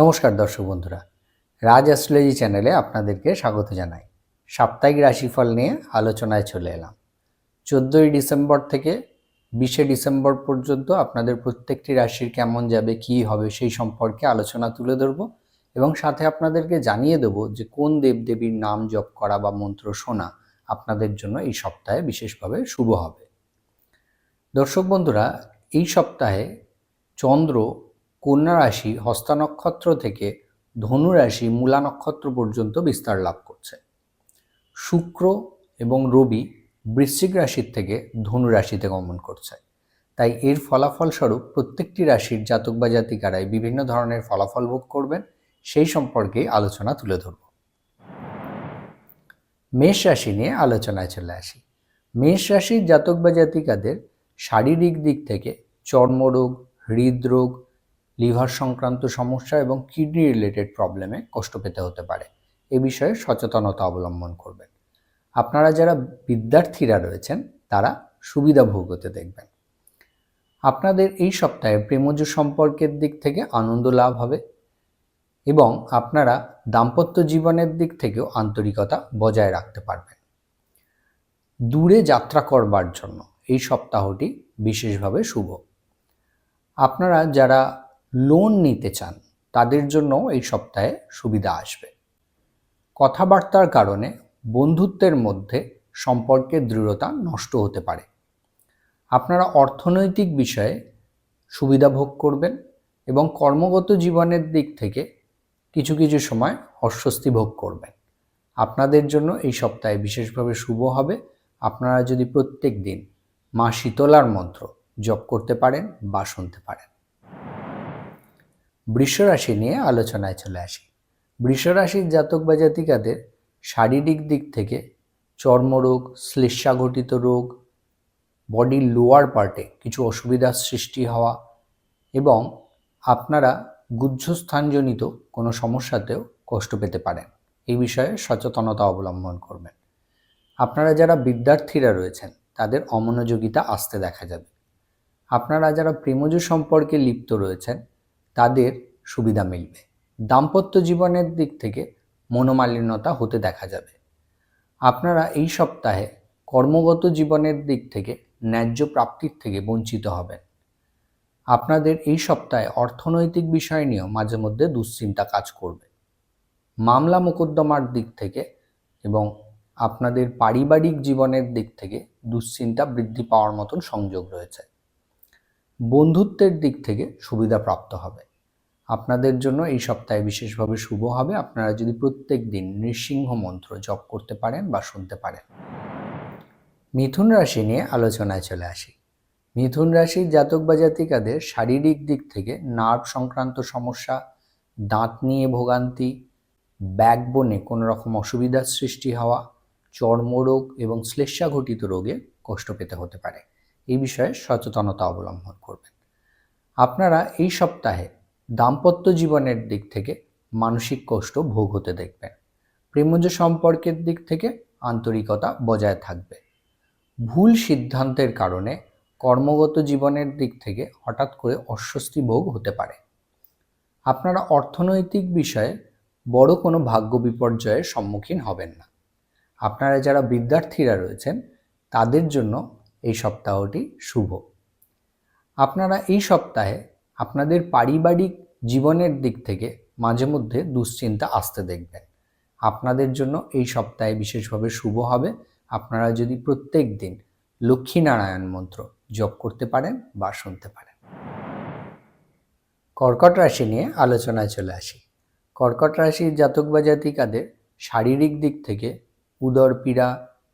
নমস্কার দর্শক বন্ধুরা। রাজ অ্যাস্ট্রোলজি চ্যানেলে আপনাদেরকে স্বাগত জানাই। সাপ্তাহিক রাশিফল নিয়ে আলোচনায় চলে এলাম। চোদ্দোই ডিসেম্বর থেকে বিশে ডিসেম্বর পর্যন্ত আপনাদের প্রত্যেকটি রাশির কেমন যাবে, কি হবে, সেই সম্পর্কে আলোচনা তুলে ধরব এবং সাথে আপনাদেরকে জানিয়ে দেব যে কোন দেবদেবীর নাম জপ করা বা মন্ত্র শোনা আপনাদের জন্য এই সপ্তাহে বিশেষভাবে শুভ হবে। দর্শক বন্ধুরা, এই সপ্তাহে চন্দ্র কন্যা রাশি থেকে ধনু রাশি মূলা নক্ষত্র পর্যন্ত বিস্তার লাভ করছে। শুক্র এবং রবি বৃশ্চিক রাশির থেকে ধনু রাশিতে গমন করছে। তাই এর ফলাফল স্বরূপ প্রত্যেকটি রাশির জাতক বা জাতিকারাই বিভিন্ন ধরনের ফলাফল ভোগ করবেন, সেই সম্পর্কে আলোচনা তুলে ধরব। মেষ রাশি নিয়ে আলোচনায় চলে আসি। মেষ রাশির জাতক বা জাতিকাদের শারীরিক দিক থেকে চর্মরোগ, হৃদরোগ লিভার সংক্রান্ত সমস্যা এবং কিডনি রিলেটেড প্রবলেমে কষ্ট পেতে হতে পারে। এ বিষয়ে সচেতনতা অবলম্বন করবেন। আপনারা যারা বিদ্যার্থীরা রয়েছেন, তারা সুবিধা ভোগ হতে দেখবেন। আপনাদের এই সপ্তাহে প্রেমজ সম্পর্কের দিক থেকে আনন্দ লাভ হবে এবং আপনারা দাম্পত্য জীবনের দিক থেকেও আন্তরিকতা বজায় রাখতে পারবেন। দূরে যাত্রা করবার জন্য এই সপ্তাহটি বিশেষভাবে শুভ। আপনারা যারা লোন নিতে চান, তাদের জন্য এই সপ্তাহে সুবিধা আসবে। কথাবার্তার কারণে বন্ধুত্বের মধ্যে সম্পর্কের দৃঢ়তা নষ্ট হতে পারে। আপনারা অর্থনৈতিক বিষয়ে সুবিধা ভোগ করবেন এবং কর্মগত জীবনের দিক থেকে কিছু কিছু সময় অস্বস্তি ভোগ করবেন। আপনাদের জন্য এই সপ্তাহে বিশেষভাবে শুভ হবে। আপনারা যদি প্রত্যেক দিন মা শীতলার মন্ত্র জপ করতে পারেন বা শুনতে পারেন। বৃষরাশি নিয়ে আলোচনায় চলে আসি। বৃষরাশির জাতক বা জাতিকাদের শারীরিক দিক থেকে চর্মরোগ শ্লেষাঘটিত রোগ বডির লোয়ার পার্টে কিছু অসুবিধার সৃষ্টি হওয়া এবং আপনারা গুহ্যস্থানজনিত কোনো সমস্যাতেও কষ্ট পেতে পারেন। এই বিষয়ে সচেতনতা অবলম্বন করবেন। আপনারা যারা বিদ্যার্থীরা রয়েছেন, তাদের অমনোযোগিতা আসতে দেখা যাবে। আপনারা যারা প্রেমজ সম্পর্কে লিপ্ত রয়েছেন তাদের সুবিধা মিলবে। দাম্পত্য জীবনের দিক থেকে মনোমালিন্যতা হতে দেখা যাবে। আপনারা এই সপ্তাহে কর্মগত জীবনের দিক থেকে ন্যায্য প্রাপ্তির থেকে বঞ্চিত হবেন। আপনাদের এই সপ্তাহে অর্থনৈতিক বিষয় নিয়েও মাঝে মধ্যে দুশ্চিন্তা কাজ করবে। মামলা মোকদ্দমার দিক থেকে এবং আপনাদের পারিবারিক জীবনের দিক থেকে দুশ্চিন্তা বৃদ্ধি পাওয়ার মতন সংযোগ রয়েছে। বন্ধুত্বের দিক থেকে সুবিধা প্রাপ্ত হবে। আপনাদের জন্য এই সপ্তাহে বিশেষভাবে শুভ হবে। আপনারা যদি প্রত্যেক দিন নৃসিংহ মন্ত্র জপ করতে পারেন বা শুনতে পারেন। মিথুন রাশি নিয়ে আলোচনায় চলে আসি। মিথুন রাশির জাতক বা জাতিকাদের শারীরিক দিক থেকে নার্ভ সংক্রান্ত সমস্যা, দাঁত নিয়ে ভোগান্তি ব্যাকবোনে কোনো রকম অসুবিধার সৃষ্টি হওয়া, চর্মরোগ এবং শ্লেষাঘটিত রোগে কষ্ট পেতে হতে পারে। এই বিষয়ে সচেতনতা অবলম্বন করবেন। আপনারা এই সপ্তাহে দাম্পত্য জীবনের দিক থেকে মানসিক কষ্ট ভোগ হতে দেখবেন। প্রেমজ সম্পর্কের দিক থেকে আন্তরিকতা বজায় থাকবে। ভুল সিদ্ধান্তের কারণে কর্মগত জীবনের দিক থেকে হঠাৎ করে অস্বস্তি ভোগ হতে পারে। আপনারা অর্থনৈতিক বিষয়ে বড় কোনো ভাগ্য বিপর্যয়ের সম্মুখীন হবেন না। আপনারা যারা বিদ্যার্থীরা রয়েছেন, তাদের জন্য এই সপ্তাহটি শুভ। আপনারা এই সপ্তাহে আপনাদের পারিবারিক জীবনের দিক থেকে মাঝে মধ্যে দুশ্চিন্তা আসতে দেখবেন। আপনাদের জন্য এই সপ্তাহে বিশেষভাবে শুভ হবে। আপনারা যদি প্রত্যেক দিন লক্ষ্মীনারায়ণ মন্ত্র জপ করতে পারেন বা শুনতে পারেন। কর্কট রাশি নিয়ে আলোচনায় চলে আসি। কর্কট রাশির জাতক বা জাতিকাদের শারীরিক দিক থেকে উদর পীড়া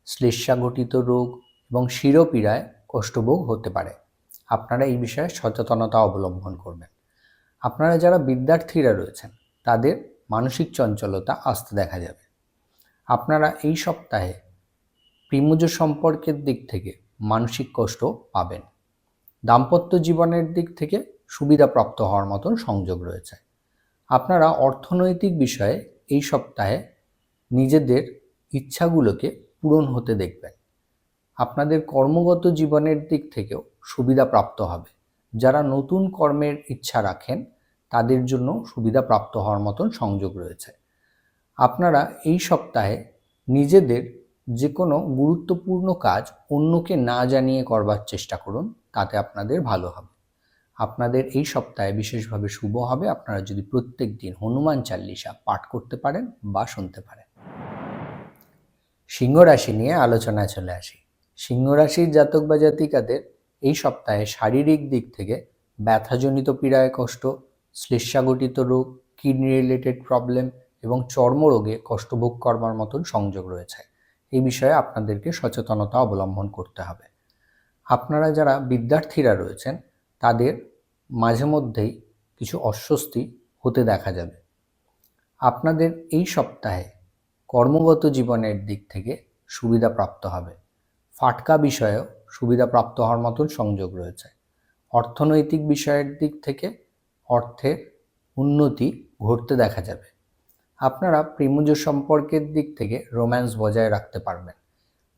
শ্লেষাঘটিত রোগ এবং শিরোপীড়ায় কষ্টভোগ হতে পারে। আপনারা এই বিষয়ে সচেতনতা অবলম্বন করবেন। আপনারা যারা বিদ্যার্থীরা রয়েছেন, তাদের মানসিক চঞ্চলতা আসতে দেখা যাবে। আপনারা এই সপ্তাহে প্রিমুজ সম্পর্কের দিক থেকে মানসিক কষ্ট পাবেন। দাম্পত্য জীবনের দিক থেকে সুবিধা প্রাপ্ত হওয়ার মতন সংযোগ রয়েছে। আপনারা অর্থনৈতিক বিষয়ে এই সপ্তাহে নিজেদের ইচ্ছাগুলোকে পূরণ হতে দেখবেন। আপনাদের কর্মগত জীবনের দিক থেকেও সুবিধা প্রাপ্ত হবে। যারা নতুন কর্মের ইচ্ছা রাখেন, তাদের জন্য সুবিধা প্রাপ্ত হওয়ার মতন সংযোগ রয়েছে। আপনারা এই সপ্তাহে নিজেদের যে কোনো গুরুত্বপূর্ণ কাজ অন্যকে না জানিয়ে করবার চেষ্টা করুন, তাতে আপনাদের ভালো হবে। আপনাদের এই সপ্তাহে বিশেষভাবে শুভ হবে। আপনারা যদি প্রত্যেক দিন হনুমান চাল্লিশা পাঠ করতে পারেন বা শুনতে পারেন। সিংহ রাশি নিয়ে আলোচনায় চলে আসি। সিংহ রাশির জাতক বা জাতিকাদের এই সপ্তাহে শারীরিক দিক থেকে ব্যথাজনিত পীড়ায় কষ্ট, শ্লেষ্মাগঠিত রোগ, কিডনি রিলেটেড প্রবলেম এবং চর্মরোগে কষ্টভোগ করবার মতন সংযোগ রয়েছে। এই বিষয়ে আপনাদেরকে সচেতনতা অবলম্বন করতে হবে। আপনারা যারা বিদ্যার্থীরা রয়েছেন, তাদের মাঝে মধ্যেই কিছু অস্বস্তি হতে দেখা যাবে। আপনাদের এই সপ্তাহে কর্মগত জীবনের দিক থেকে সুবিধা প্রাপ্ত হবে। ফাটকা বিষয়েও সুবিধা প্রাপ্ত হওয়ার মতন সংযোগ রয়েছে। অর্থনৈতিক বিষয়ের দিক থেকে অর্থের উন্নতি ঘটতে দেখা যাবে। আপনারা প্রেমজ সম্পর্কের দিক থেকে রোম্যান্স বজায় রাখতে পারবেন।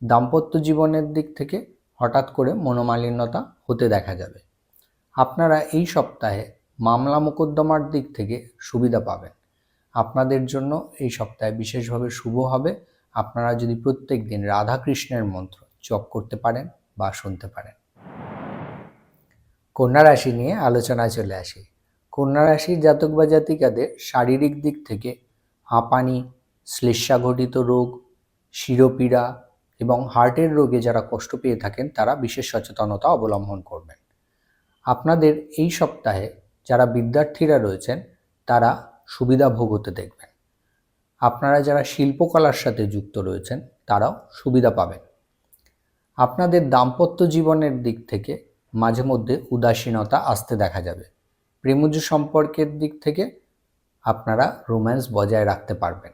দাম্পত্য জীবনের দিক থেকে হঠাৎ করে মনোমালিন্যতা হতে দেখা যাবে। আপনারা এই সপ্তাহে মামলা মোকদ্দমার দিক থেকে সুবিধা পাবেন। আপনাদের জন্য এই সপ্তাহে বিশেষভাবে শুভ হবে। আপনারা যদি প্রত্যেক দিন রাধাকৃষ্ণের মন্ত্র জপ করতে পারেন বা শুনতে পারেন। কন্যা রাশি নিয়ে আলোচনায় চলে আসি। কন্যা রাশির জাতক বা জাতিকাদের শারীরিক দিক থেকে হাঁপানি, শ্লেষ্মাঘটিত রোগ, শিরোপীড়া এবং হার্টের রোগে যারা কষ্ট পেয়ে থাকেন, তারা বিশেষ সচেতনতা অবলম্বন করবেন। আপনাদের এই সপ্তাহে যারা বিদ্যার্থীরা রয়েছেন, তারা সুবিধা ভোগ হতে দেখবেন। আপনারা যারা শিল্পকলার সাথে যুক্ত রয়েছেন, তারাও সুবিধা পাবেন। আপনাদের দাম্পত্য জীবনের দিক থেকে মাঝে মধ্যে উদাসীনতা আসতে দেখা যাবে। প্রেমজ সম্পর্কের দিক থেকে আপনারা রোম্যান্স বজায় রাখতে পারবেন।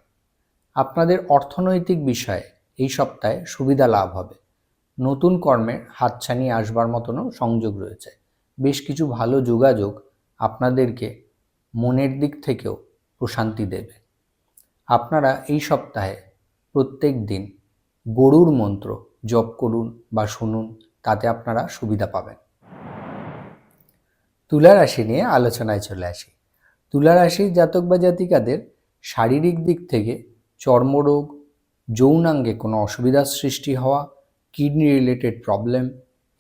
আপনাদের অর্থনৈতিক বিষয়ে এই সপ্তাহে সুবিধা লাভ হবে। নতুন কর্মের হাতছানি আসবার মতনও সংযোগ রয়েছে। বেশ কিছু ভালো যোগাযোগ আপনাদেরকে মনের দিক থেকেও প্রশান্তি দেবে। আপনারা এই সপ্তাহে প্রত্যেক দিন গরুর মন্ত্র জপ করুন বা শুনুন, তাতে আপনারা সুবিধা পাবেন। তুলা রাশি নিয়ে আলোচনায় চলে আসি। তুলা রাশির জাতক বা জাতিকাদের শারীরিক দিক থেকে চর্মরোগ, যৌনাঙ্গে কোনো অসুবিধার সৃষ্টি হওয়া, কিডনি রিলেটেড প্রবলেম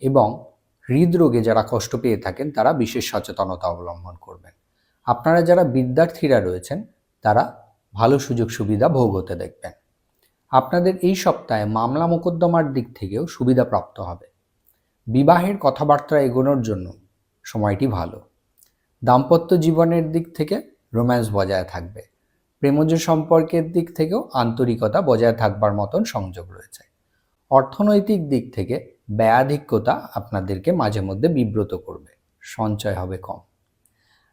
এবং হৃদরোগে যারা কষ্ট পেয়ে থাকেন, তারা বিশেষ সচেতনতা অবলম্বন করবেন। আপনারা যারা বিদ্যার্থীরা রয়েছেন, তারা ভালো সুযোগ সুবিধা ভোগ হতে দেখবেন। আপনাদের এই সপ্তাহে মামলা মোকদ্দমার দিক থেকেও সুবিধা প্রাপ্ত হবে। বিবাহের কথাবার্তা এগোনোর জন্য সময়টি ভালো। দাম্পত্য জীবনের দিক থেকে রোম্যান্স বজায় থাকবে। প্রেমজ সম্পর্কের দিক থেকেও আন্তরিকতা বজায় থাকবার মতন সংযোগ রয়েছে। অর্থনৈতিক দিক থেকে ব্যয়াধিক্যতা আপনাদেরকে মাঝে মধ্যে বিব্রত করবে। সঞ্চয় হবে কম।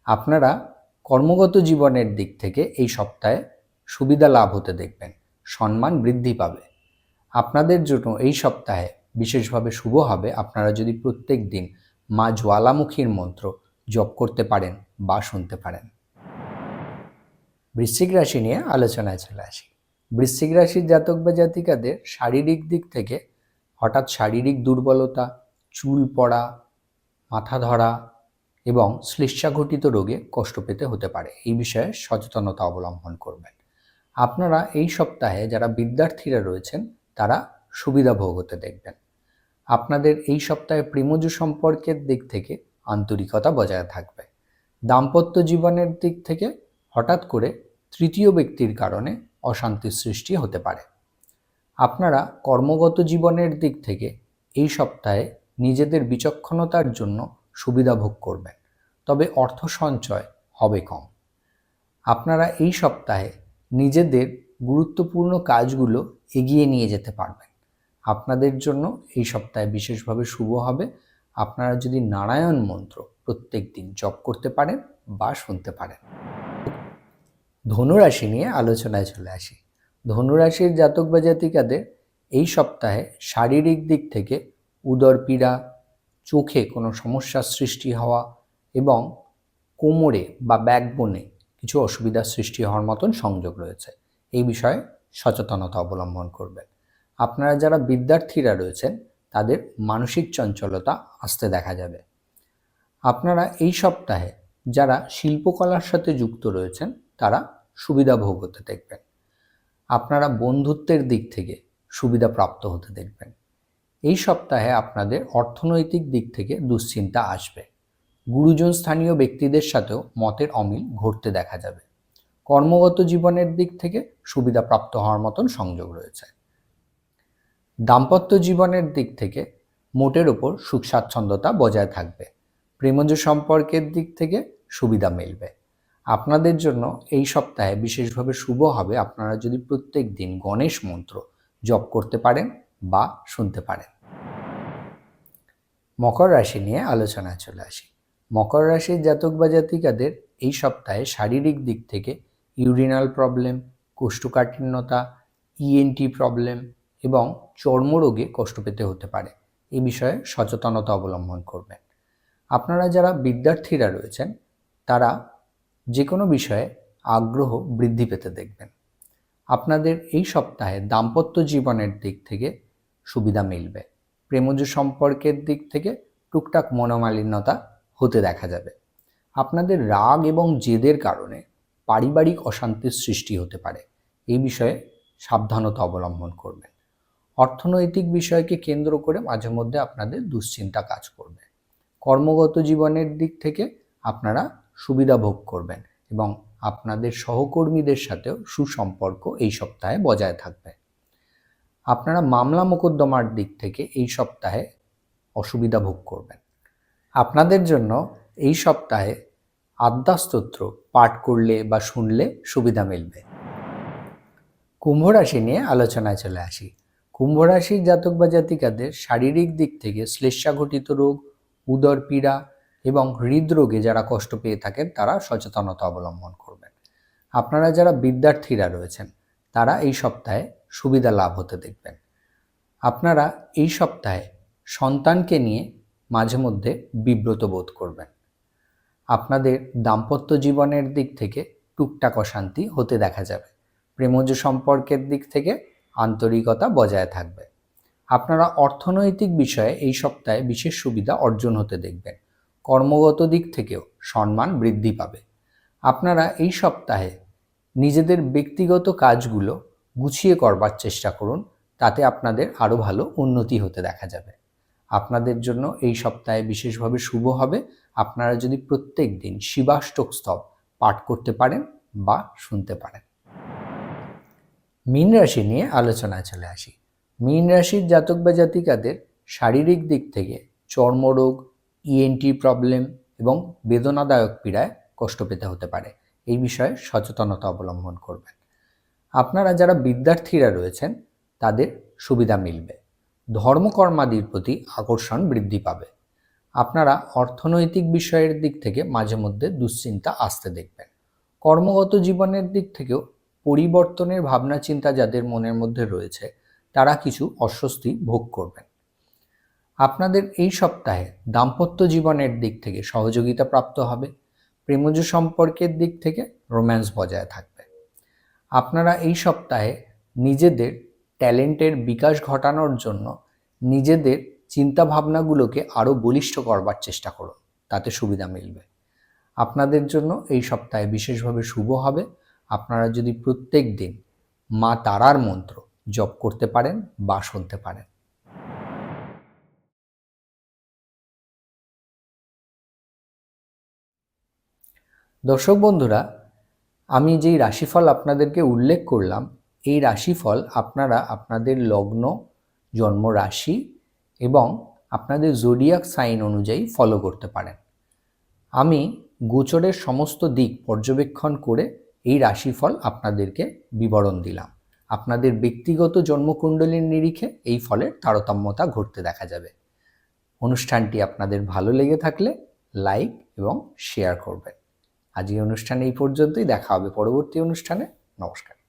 আপনারা কর্মগত জীবনের দিক থেকে এই সপ্তাহে সুবিধা লাভ হতে দেখবেন। সম্মান বৃদ্ধি পাবে। আপনাদের জন্য এই সপ্তাহে বিশেষভাবে শুভ হবে। আপনারা যদি প্রত্যেক দিন মা জ্বালামুখীর মন্ত্র জপ করতে পারেন বা শুনতে পারেন। বৃশ্চিক রাশি নিয়ে আলোচনায় চলে আসি। বৃশ্চিক রাশির জাতক বা জাতিকাদের শারীরিক দিক থেকে হঠাৎ শারীরিক দুর্বলতা, চুল পড়া, মাথা ধরা এবং শ্লেষ্মাঘটিত রোগে কষ্ট পেতে হতে পারে। এই বিষয়ে সচেতনতা অবলম্বন করবেন। আপনারা এই সপ্তাহে যারা বিদ্যার্থীরা রয়েছেন, তারা সুবিধা ভোগ হতে দেখবেন। আপনাদের এই সপ্তাহে প্রেমজ সম্পর্কের দিক থেকে আন্তরিকতা বজায় থাকবে। দাম্পত্য জীবনের দিক থেকে হঠাৎ করে তৃতীয় ব্যক্তির কারণে অশান্তির সৃষ্টি হতে পারে। আপনারা কর্মগত জীবনের দিক থেকে এই সপ্তাহে নিজেদের বিচক্ষণতার জন্য সুবিধা ভোগ করবেন, তবে অর্থ সঞ্চয় হবে কম। আপনারা এই সপ্তাহে নিজেদের গুরুত্বপূর্ণ কাজগুলো এগিয়ে নিয়ে যেতে পারবেন। আপনাদের জন্য এই সপ্তাহে বিশেষভাবে শুভ হবে। আপনারা যদি নারায়ণ মন্ত্র প্রত্যেক দিন জপ করতে পারেন বা শুনতে পারেন। ধনুরাশি নিয়ে আলোচনায় চলে আসি। ধনুরাশির জাতক বা জাতিকাদের এই সপ্তাহে শারীরিক দিক থেকে উদর পীড়া, চোখে কোনো সমস্যার সৃষ্টি হওয়া এবং কোমরে বা ব্যাকবোনে কিছু অসুবিধার সৃষ্টি হওয়ার মতন সংযোগ রয়েছে। এই বিষয়ে সচেতনতা অবলম্বন করবেন। আপনারা যারা বিদ্যার্থীরা রয়েছেন, তাদের মানসিক চঞ্চলতা আসতে দেখা যাবে। আপনারা এই সপ্তাহে যারা শিল্পকলার সাথে যুক্ত রয়েছেন, তারা সুবিধা ভোগ হতে দেখবেন। আপনারা বন্ধুত্বের দিক থেকে সুবিধা প্রাপ্ত হতে দেখবেন। এই সপ্তাহে আপনাদের অর্থনৈতিক দিক থেকে দুশ্চিন্তা আসবে। গুরুজন স্থানীয় ব্যক্তিদের সাথেও মতের অমিল ঘটতে দেখা যাবে। কর্মগত জীবনের দিক থেকে সুবিধা প্রাপ্ত হওয়ার মতন সংযোগ রয়েছে। দাম্পত্য জীবনের দিক থেকে মোটের ওপর সুখ স্বাচ্ছন্দ্যতা বজায় থাকবে। প্রেমজ সম্পর্কের দিক থেকে সুবিধা মিলবে। আপনাদের জন্য এই সপ্তাহে বিশেষভাবে শুভ হবে আপনারা যদি প্রত্যেক দিন গণেশ মন্ত্র জপ করতে পারেন বা শুনতে পারেন। মকর রাশি নিয়ে আলোচনায় চলে আসি। মকর রাশির জাতক বা জাতিকাদের এই সপ্তাহে শারীরিক দিক থেকে ইউরিনাল প্রবলেম কোষ্ঠকাঠিন্যতা ইএনটি প্রবলেম এবং চর্মরোগে কষ্ট পেতে হতে পারে। এ বিষয়ে সচেতনতা অবলম্বন করবেন। আপনারা যারা বিদ্যার্থীরা রয়েছেন, তারা যে কোনো বিষয়ে আগ্রহ বৃদ্ধি পেতে দেখবেন। আপনাদের এই সপ্তাহে দাম্পত্য জীবনের দিক থেকে সুবিধা মিলবে। প্রেমজ সম্পর্কের দিক থেকে টুকটাক মনোমালিন্যতা হতে দেখা যাবে। আপনাদের রাগ এবং জেদের কারণে পারিবারিক অশান্তির সৃষ্টি হতে পারে। এই বিষয়ে সাবধানতা অবলম্বন করবেন। অর্থনৈতিক বিষয়কে কেন্দ্র করে মাঝে মধ্যে আপনাদের দুশ্চিন্তা কাজ করবে। কর্মগত জীবনের দিক থেকে আপনারা সুবিধা ভোগ করবেন এবং আপনাদের সহকর্মীদের সাথেও সুসম্পর্ক এই সপ্তাহে বজায় থাকবে। আপনারা মামলা মোকদ্দমার দিক থেকে এই সপ্তাহে অসুবিধা ভোগ করবেন। আপনাদের জন্য এই সপ্তাহে আদ্যাস্তোত্র পাঠ করলে বা শুনলে সুবিধা মিলবে। কুম্ভ রাশি নিয়ে আলোচনায় চলে আসি। কুম্ভ রাশির জাতক বা জাতিকাদের শারীরিক দিক থেকে শ্লেষাঘটিত রোগ, উদর পীড়া এবং হৃদরোগে যারা কষ্ট পেয়ে থাকেন, তারা সচেতনতা অবলম্বন করবেন। আপনারা যারা বিদ্যার্থীরা রয়েছেন, তারা এই সপ্তাহে সুবিধা লাভ হতে দেখবেন। আপনারা এই সপ্তাহে সন্তানকে নিয়ে মাঝে মধ্যে বিব্রত বোধ করবেন। আপনাদের দাম্পত্য জীবনের দিক থেকে টুকটাক অশান্তি হতে দেখা যাবে। প্রেমজ সম্পর্কের দিক থেকে আন্তরিকতা বজায় থাকবে। আপনারা অর্থনৈতিক বিষয়ে এই সপ্তাহে বিশেষ সুবিধা অর্জন হতে দেখবেন। কর্মগত দিক থেকেও সম্মান বৃদ্ধি পাবে। আপনারা এই সপ্তাহে নিজেদের ব্যক্তিগত কাজগুলো গুছিয়ে করবার চেষ্টা করুন, তাতে আপনাদের আরও ভালো উন্নতি হতে দেখা যাবে। আপনাদের জন্য এই সপ্তাহে বিশেষভাবে শুভ হবে। আপনারা যদি প্রত্যেক দিন শিবাষ্টক স্তব পাঠ করতে পারেন বা শুনতে পারেন। মীন রাশি নিয়ে আলোচনায় চলে আসি। মীন রাশির জাতক বা জাতিকাদের শারীরিক দিক থেকে চর্মরোগ ইএনটি প্রবলেম এবং বেদনাদায়ক পীড়ায় কষ্ট পেতে হতে পারে। এই বিষয়ে সচেতনতা অবলম্বন করবেন। আপনারা যারা বিদ্যার্থীরা রয়েছেন, তাদের সুবিধা মিলবে। ধর্মকর্মাদির প্রতি আকর্ষণ বৃদ্ধি পাবে। আপনারা অর্থনৈতিক বিষয়ের দিক থেকে মাঝে মধ্যে দুশ্চিন্তা আসতে দেখবেন। কর্মগত জীবনের দিক থেকেও পরিবর্তনের ভাবনা চিন্তা যাদের মনের মধ্যে রয়েছে, তারা কিছু অস্বস্তি ভোগ করবেন। আপনাদের এই সপ্তাহে দাম্পত্য জীবনের দিক থেকে সহযোগিতা প্রাপ্ত হবে। প্রেমজ সম্পর্কের দিক থেকে রোম্যান্স বজায় থাকবে। আপনারা এই সপ্তাহে নিজেদের ট্যালেন্টের বিকাশ ঘটানোর জন্য নিজেদের চিন্তা ভাবনাগুলোকে আরও বলিষ্ঠ করবার চেষ্টা করুন। তাতে সুবিধা মিলবে। আপনাদের জন্য এই সপ্তাহে বিশেষভাবে শুভ হবে। আপনারা যদি প্রত্যেক দিন মা তারার মন্ত্র জপ করতে পারেন বা শুনতে পারেন। দর্শক বন্ধুরা, আমি যেই রাশিফল আপনাদেরকে উল্লেখ করলাম এই রাশিফল আপনারা আপনাদের লগ্ন, জন্ম রাশি এবং আপনাদের জোডিয়াক সাইন অনুযায়ী ফলো করতে পারেন। আমি গোচরের সমস্ত দিক পর্যবেক্ষণ করে এই রাশিফল আপনাদেরকে বিবরণ দিলাম। আপনাদের ব্যক্তিগত জন্মকুণ্ডলীর নিরিখে এই ফলের তারতম্যতা ঘটতে দেখা যাবে। অনুষ্ঠানটি আপনাদের ভালো লেগে থাকলে লাইক এবং শেয়ার করবেন। আজ এই অনুষ্ঠানে এই পর্যন্তই। দেখা হবে পরবর্তী অনুষ্ঠানে। নমস্কার।